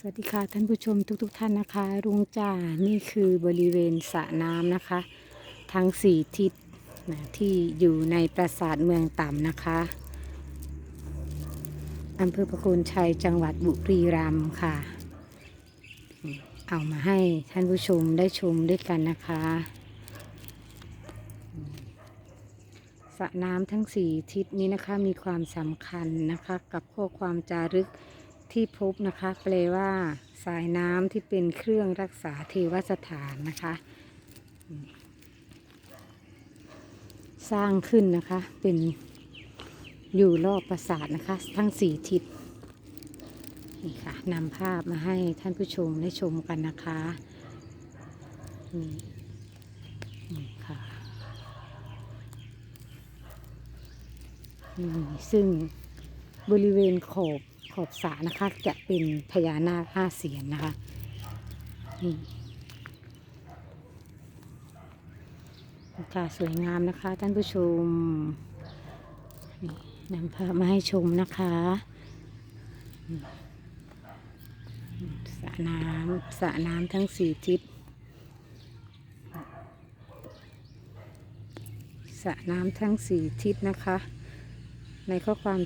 สวัสดีค่ะท่านผู้ชมทุกๆทท่านนะคะรุงจ่านี่คือบริเวณสระน้ำนะคะ ทั้งสี่ทิศนะที่อยู่ในปราสาทเมืองต่ำนะคะอำเภอประโคนชัยจังหวัดบุรีรัมย์ค่ะ เอามาให้ท่านผู้ชมได้ชมด้วยกันนะคะสระน้ำทั้งสี่ทิศนี้นะคะมีความสำคัญนะคะกับข้อความจารึก ที่พบนะคะแปลว่า สายน้ำที่เป็นเครื่องรักษาเทวสถานนะคะ สร้างขึ้นนะคะเป็นอยู่รอบปราสาทนะคะ ทั้งสี่ทิศนี่ค่ะนำภาพมาให้ท่านผู้ชมได้ชมกันนะคะนี่นี่ค่ะนี่ซึ่งบริเวณขอบ ขอบสระนะคะ จะเป็นพญานาคห้าเสียนนะคะนี่อากาศสวยงามนะคะท่านผู้ชมนี่นำภาพมาให้ชมนะคะนี่สระน้ำสระน้ำทั้งสี่ทิศสระน้ำทั้งสี่ทิศนะคะ ในข้อความ